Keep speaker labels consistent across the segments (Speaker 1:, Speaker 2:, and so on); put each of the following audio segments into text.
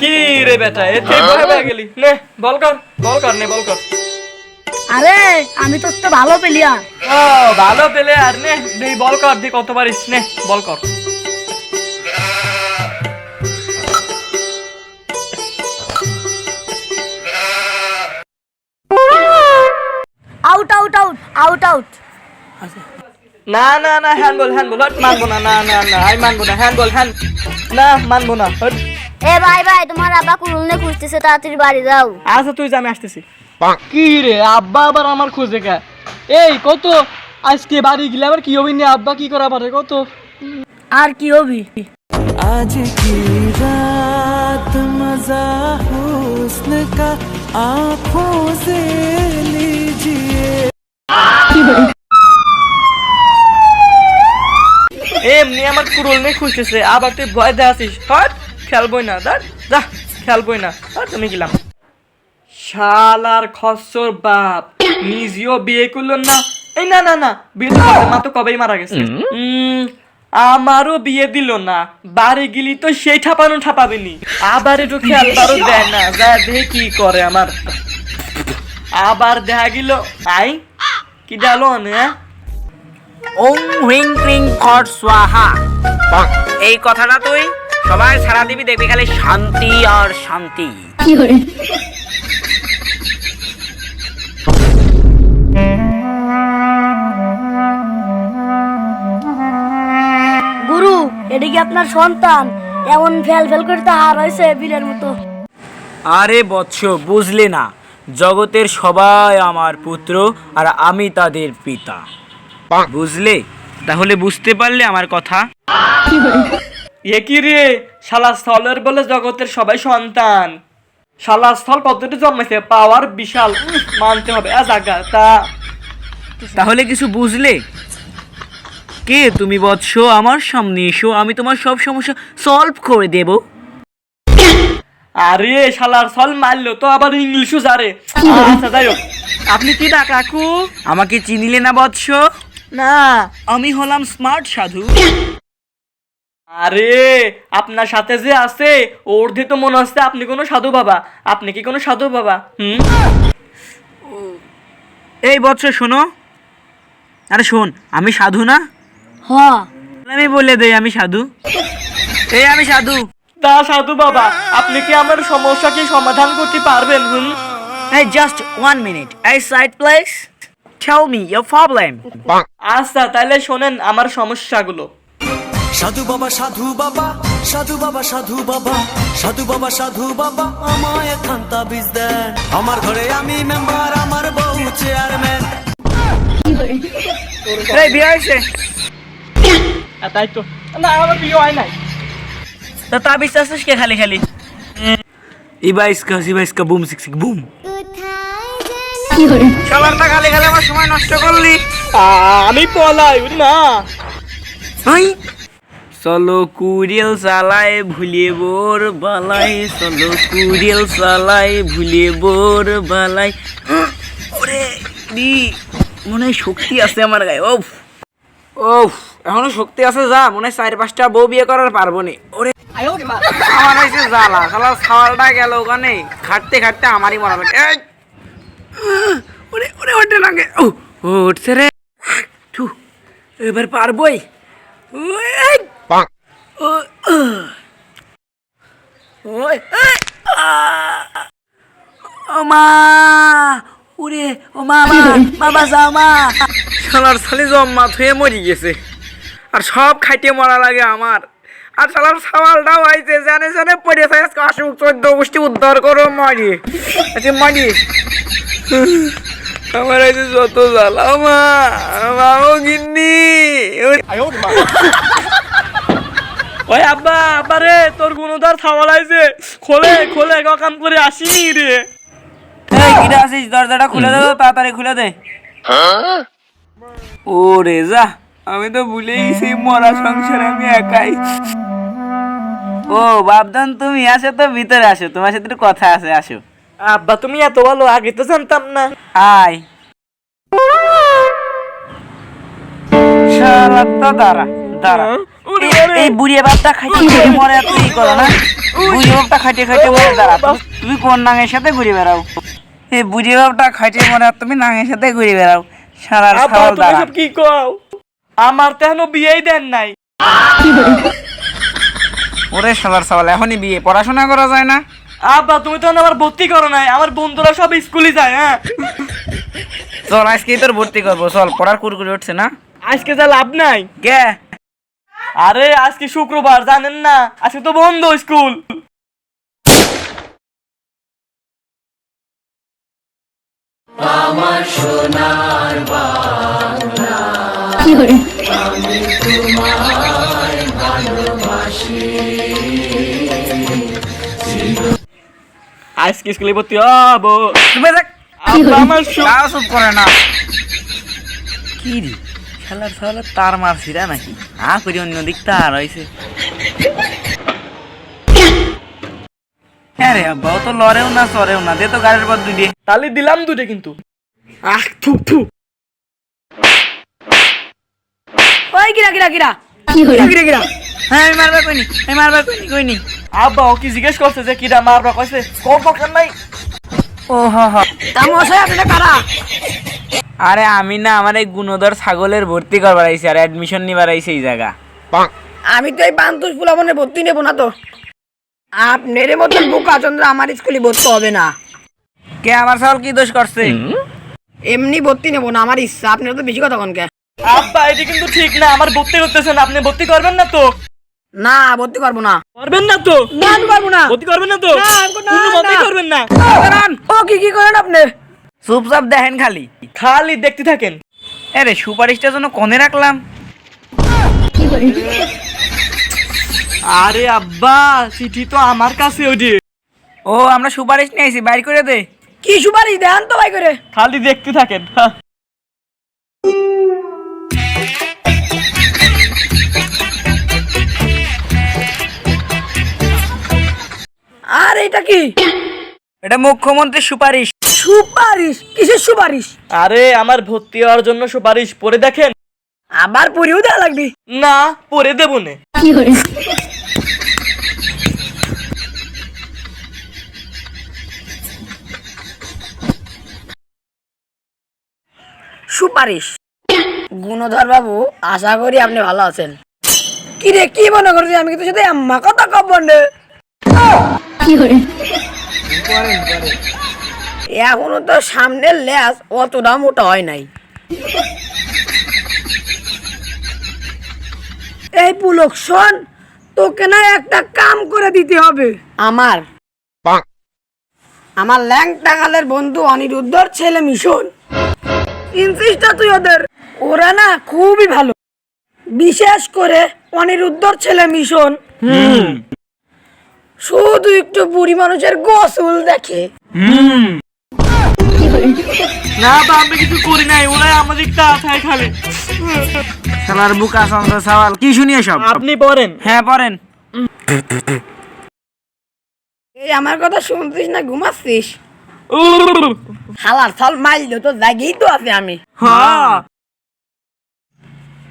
Speaker 1: কি রে বেটা? এ তুই ভয় পেয়ে গেলি। নে বল কর বল কর নে বল কর।
Speaker 2: আরে আমি তো তো ভালো প্লেয়ার
Speaker 1: ও ভালো পেলে আর নে দেই বল কর দি কত পারিস নে বল কর।
Speaker 2: Out out out out out
Speaker 1: না না না হ্যান্ড বল হ্যান্ড বল হট মানবো না না না না আমি মানবো না হ্যান্ড বল হ্যান্ড না মানবো না
Speaker 3: এ ভাই ভাই তোমার আব্বা কুরুল নে খুঁজতেছে তাড়াতাড়ি বাড়ি যাও
Speaker 1: আচ্ছা তুই যা আমি আসতেছি কি রে আব্বা আবার আমার খোঁজে কে এই কত আজকে বাড়ি গেলে আবার কি হবি না আব্বা কি করা পারে কত
Speaker 2: আর কি হবি
Speaker 4: आज की रात मजा हुस्न का आंखों से लीजिए
Speaker 1: এমনি আমার কুরুল নেই খুঁজতেছে আবার তুই ভয় দেখাছিস হট খেলবই না দাঁড় যা খেলবই না। আর তুমি গেলাম। শালার খসর বাপ। নিজেও বিয়ে করল না। এই না না না বিয়ে তো মা তো কবেই মারা গেছে। আমারও বিয়ে দিল না। বাড়ি গেলি তো সেই ঠাপানো ঠাপাবিনি। আবার একটু খেলবারও দেয় না। যা দেখে কি করে আমার। আবার দেখা গেল আই কি ডালো না
Speaker 5: ওং হুইং ক্রিং ফট স্বাহা এই কথাটা তুই সবাই সারা দিবি দেখবি খালি শান্তি আর শান্তি।
Speaker 2: গুরু এটা কি আপনার সন্তান? এমন ফেল ফেল করে তো হার হয়েছে বিলের মতো।
Speaker 5: আরে বৎস বুঝলে না। জগতের সবাই আমার পুত্র আর আমি তাদের পিতা। বুঝলে? তাহলে বুঝতে পারলে আমার কথা।
Speaker 1: এ কি রে? শালা স্থলের বলে জগতের সবাই সন্তান। শালা স্থল কতটা জন্মেছে পাওয়ার বিশাল। মানতে হবে তা।
Speaker 5: তাহলে কিছু বুঝলে? কে তুমি বৎস? আমার সামনে এসো আমি তোমার সব সমস্যা সলভ করে দেব।
Speaker 1: আরে শালার স্থল মারলো তো আবার ইংলিশও জারে আচ্ছা যাই হোক। আপনি কি না কাকু?
Speaker 5: আমাকে চিনিলে না বৎস? না আমি হলাম স্মার্ট সাধু।
Speaker 1: আরে আপনার সাথে যে আছে ওর দিয়ে তো মনে হচ্ছে আপনি কোনো সাধু বাবা। আপনি কি কোনো সাধু বাবা? হুম?
Speaker 5: এই বৎস শোনো। আরে শোন আমি সাধু না?
Speaker 2: হ।
Speaker 5: আমি বলে দেই আমি সাধু। এই আমি সাধু।
Speaker 1: তা সাধু বাবা আপনি কি আমার সমস্যা কি সমাধান করতে পারবেন হুম?
Speaker 5: Hey, just one minute. Hey, side please. Tell me your problem.
Speaker 1: আচ্ছা তাহলে শোনেন আমার সমস্যাগুলো।
Speaker 4: সাধু বাবা সাধু বাবা সাধু বাবা সাধু বাবা সাধু বাবা সাধু বাবা আমায় খান্তা বীজ দেন। আমার ঘরে আমি মেম্বার আমার বউ চেয়ারম্যান
Speaker 5: এই বিয়ে হয়েছে?
Speaker 1: আর তাই তো। না আমার বিয়ে হয় নাই।
Speaker 5: তা তা বিশ্বাস কে খালি খালি? ইবা ইসকা ইবা ইসকা বুম সিক সিক বুম। সবারটা খালি খালি আমার সময় নষ্ট করলি।
Speaker 1: আমি পলাই না
Speaker 5: হাই চলো কুড়িয়েল চালাই ভুলিয়ে বোর বালাই, চলো কুড়িয়েল চালাই ভুলিয়ে বোর বালাই। ওরে, দি, মনে শক্তি আছে আমার গায়ে ওফ ওফ এখনও শক্তি আছে যা, মনে হয় চার পাঁচটা বউ বিয়ে করার পারব নি ওরে আমার হয়েছে জ্বালা শালা ছাওয়ালটা গেল ওখানে খাটতে খাটতে আমারই মরা এই! ওরে ওরে, ওঠে লাগে। ও উঠছে রে। এবার পারবই। ওই! ওই, এই! আহ! ও মা উরে ও মা। মা মা মা শালার শালি জম্মা থুয়ে মরি গেছে। আর সব খাইতে মরা লাগে আমার। আর শালার সাওয়ালটাও আইছে জানে জানে পড়ে থাকে অসুখ চোদ্দ গোষ্ঠী উদ্ধার করো মারি। আচ্ছা মারি। আমার আছে যত জ্বালা মা। মাও গিন্নি।
Speaker 1: ওই আব্বা আব্বা রে তোর গুণদার থাওয়ালাইছে খোলে খোলে গ কাম করে আসিনি রে।
Speaker 5: এই কিরা আছিস দরজাটা খুলে দে তাড়াতাড়ি খুলে দে। ও রে যা আমি তো ভুলে গেছি মরা সংসারে আমি একাই। ও বাপদান তুমি আসো তো ভিতরে আসো। তোমার সাথে একটু কথা আছে আসো।
Speaker 1: আব্বা তুমি এত ভালো আগে তো জানতাম না।
Speaker 5: আয়। শালা তো দাঁড়া। দাঁড়া। এই-
Speaker 1: বাবারে।
Speaker 5: বাপটা খাইতে খাইতে মরে তুই করো না। বুড়ি বাপটা খাইতে খাইতে মরে দাঁড়া। তুমি- তুমি কোন নাঙের সাথে ঘুরে বেড়াও? এই বুড়ি বাপটা খাইতে মরে তুমি নাঙের সাথে ঘুরে বেড়াও। সারার
Speaker 1: আব্বা
Speaker 5: দাঁড়া।
Speaker 1: কি কও? আমার তো এখনও বিয়েই দেন নাই।
Speaker 5: ওরে সালার সাওয়াল এখনই বিয়ে। পড়াশোনা করা যায় না?
Speaker 1: আব্বা তুমি তো আমার ভর্তি করো নাই। আমার বন্ধুরা সব স্কুলে যায় হ্যাঁ?
Speaker 5: চল আজকেই তোর ভর্তি করব। চল পড়ার কুরকুরে উঠছে না?
Speaker 1: আজকে যা লাভ নাই।
Speaker 5: কে?
Speaker 1: আরে আজকে শুক্রবার জানেন না? আজকে তো বন্ধ স্কুল। আজকে স্কুলে ভর্তি হব।
Speaker 5: তুমি দেখ।
Speaker 1: আমার সু-
Speaker 5: তাও চুপ করে না। কি রে? খেলার সাওয়ালে তার মারছিরা নাকি? হা করি অন্য দিক তার হয়েছে হ্যাঁ রে আব্বা ও তো লড়েও না সরেও না দে তো গাড়ির পর দুই দিয়ে
Speaker 1: তালি দিলাম দুটো কিন্তু। আহ থু থু।
Speaker 2: ওই গিরা গিরা গিরা। গিরা গিরা গিরা।
Speaker 5: হ্যাঁ আমি মারবা কইনি আমি মারবা কইনি কইনি।
Speaker 1: আব্বা ও কি জিজ্ঞেস করছে যে কিরা মারবা কইছে? কোন দরকার নাই।
Speaker 5: ও হ হ।
Speaker 2: তা মশাই আপনারা কারা?
Speaker 5: আরে আমি না আমার এই গুণধর ছাগলের ভর্তি করবার আইছি আর অ্যাডমিশন নিবার আইছি এই জায়গা।
Speaker 2: আমি তো এই পান্তুষ ফুলাবনে ভর্তি নেব না তো। আপনার মতন বোকা চন্দ্র আমার স্কুলে ভর্তি হবে না।
Speaker 5: কে আমার ছাগল কি দোষ করছে?
Speaker 2: এমনি ভর্তি নেব না আমার ইচ্ছা। আপনার তো বেশি কথা কনকে
Speaker 1: আব্বা এটি কিন্তু ঠিক না আমার ভর্তি করতেছেন আপনি ভর্তি করবেন না তো?
Speaker 2: না ভর্তি করব না।
Speaker 1: করবেন না তো?
Speaker 2: না আমি পারব না।
Speaker 1: ভর্তি করবেন না তো?
Speaker 2: না, আমি- না,
Speaker 1: কোনো
Speaker 2: না।
Speaker 1: করবেন না।
Speaker 2: ও কি কি করেন আপনি?
Speaker 5: চুপচাপ দেখেন খালি।
Speaker 1: খালি দেখতে থাকেন।
Speaker 5: আরে সুপারিশটা জন্য কনে রাখলাম।
Speaker 1: আরে আব্বা চিঠি তো আমার কাছে ওটি
Speaker 5: ও আমরা সুপারিশ নিয়ে আইছি বাইর করে দে।
Speaker 2: কি সুপারিশ? দেন তো ভাই করে।
Speaker 1: খালি দেখতে থাকেন।
Speaker 2: আর এটা কি?
Speaker 5: এটা মুখ্যমন্ত্রীর সুপারিশ।
Speaker 2: সুপারিশ কিসের সুপারিশ?
Speaker 1: আরে আমার ভর্তি হওয়ার জন্য সুপারিশ পড়ে দেখেন।
Speaker 2: আবার পরিও দেওয়া লাগবে?
Speaker 1: না পড়ে দেবো নে।
Speaker 2: সুপারিশ। গুণধর বাবু আশা করি আপনি ভালো আছেন। কি রে কি মনে করছি আমি কিন্তু সাথে আম্মা কথা কব বন্ডে এখনও তো সামনের ল্যাস অতটা মোটা হয় নাই। এই পুলক শোন তোকে না একটা কাম করে দিতে হবে। আমার। আমার ল্যাং টাকালের বন্ধু অনিরুদ্ধর ছেলে মিশন। ইনসিস্টা তুই ওদের। ওরা না খুবই ভালো। বিশেষ করে অনিরুদ্ধর ছেলে মিশন। শুধু একটু বুড়ি মানুষের গোসল দেখে।
Speaker 1: না বা আমি কিছু করি নাই। ওরাই আমাদের তাড়াতাড়ি খালি
Speaker 5: শালার বুকা চন্দ্র সাওয়াল কি শুনি সব
Speaker 1: আপনি পড়েন।
Speaker 5: হ্যাঁ পড়েন।
Speaker 2: এই আমার কথা শুনছিস না ঘুমাচ্ছিস? হালার সাল মাইল তো জাগেই তো আছে আমি।
Speaker 1: হ্যাঁ।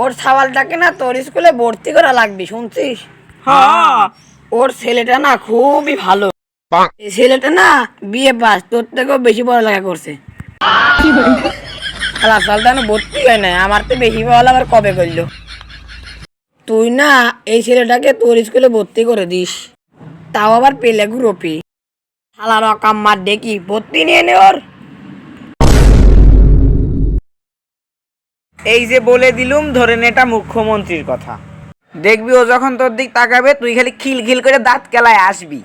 Speaker 2: ওর সাওয়ালটাকে না তোর স্কুলে ভর্তি করা লাগবে শুনছিস?
Speaker 1: হ্যাঁ।
Speaker 2: ওর ছেলেটা না খুবই ভালো। ছেলেটা না বিয়ে পাস তোর থেকেও বেশি পড়ালেখা করছে। আল্লাহ সালটা ভর্তি হয় না আমার তো বেশি পড়ালেখা আবার কবে করল? তুই না এই ছেলেটাকে তোর স্কুলে ভর্তি করে দিস তাও আবার পেলে গ্রুপি। শালার অকাম মার দেখি ভর্তি নিয়ে নে ওর।
Speaker 5: এই যে বলে দিলুম ধরেন এটা মুখ্যমন্ত্রীর কথা। দেখবি ও যখন তোর দিক তাকাবে তুই খালি খিল খিল করে দাঁত কেলায় আসবি।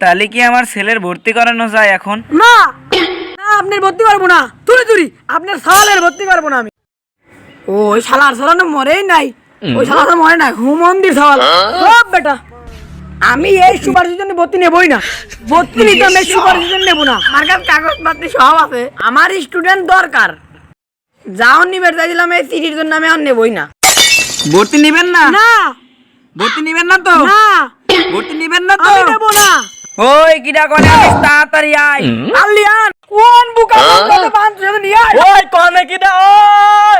Speaker 5: তাহলে কি আমার ছেলের ভর্তি করানো যায় এখন?
Speaker 2: না! আপনার ভর্তি করব না। তুলি তুলি আপনার সালের ভর্তি করব না আমি। ওই শালার সালানো মরেই নাই। ওই শালার মরে নাই হুমন্দির সাল সব বেটা। আমি এই সুপারিশের জন্য ভর্তি নেবই না। ভর্তি নিতে আমি সুপারিশের জন্য নেব না। আমার কাছে কাগজপত্র সব আছে। আমার স্টুডেন্ট দরকার। যাও নিবে চাইছিলাম এই সিটির জন্য আমি আর নেবই না।
Speaker 5: ভর্তি নিবেন না?
Speaker 2: না।
Speaker 5: ভর্তি নিবেন না তো?
Speaker 2: না।
Speaker 5: ভর্তি নিবেন না তো?
Speaker 2: নেব না।
Speaker 5: ওই করে আনিস তাড়াতাড়ি আয়।
Speaker 2: আলিয়ান কোন বুকা কত পাঁচ নিয়ে আয়।
Speaker 1: ওই কনে কি দা ওই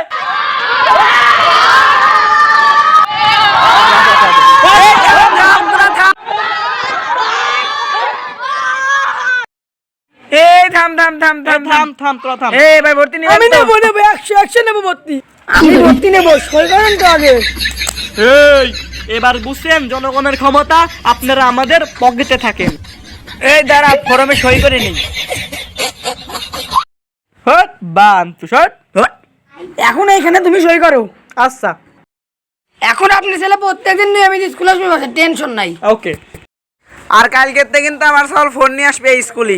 Speaker 5: এই থাম থাম থাম থাম।
Speaker 1: তোরা থাম।
Speaker 5: এই ভাই ভর্তি
Speaker 2: আমি নেব নেব একশো একশো নেব ভর্তি। আমি ভর্তি নেব সই করেন তো আগে।
Speaker 1: এই এবার বুঝছেন জনগণের ক্ষমতা আপনারা আমাদের পকেটে থাকেন।
Speaker 5: এই দাঁড়া ফরমে সই করে নেই।
Speaker 1: হট বান তুষট হট।
Speaker 2: এখন এইখানে তুমি সই করো।
Speaker 1: আচ্ছা।
Speaker 2: এখন আপনি ছেলে প্রত্যেকদিন নিয়ে আমি স্কুলে আসবে টেনশন নাই।
Speaker 1: ওকে।
Speaker 5: আর কালকের থেকে কিন্তু আমার সল ফোন নিয়ে আসবে স্কুলে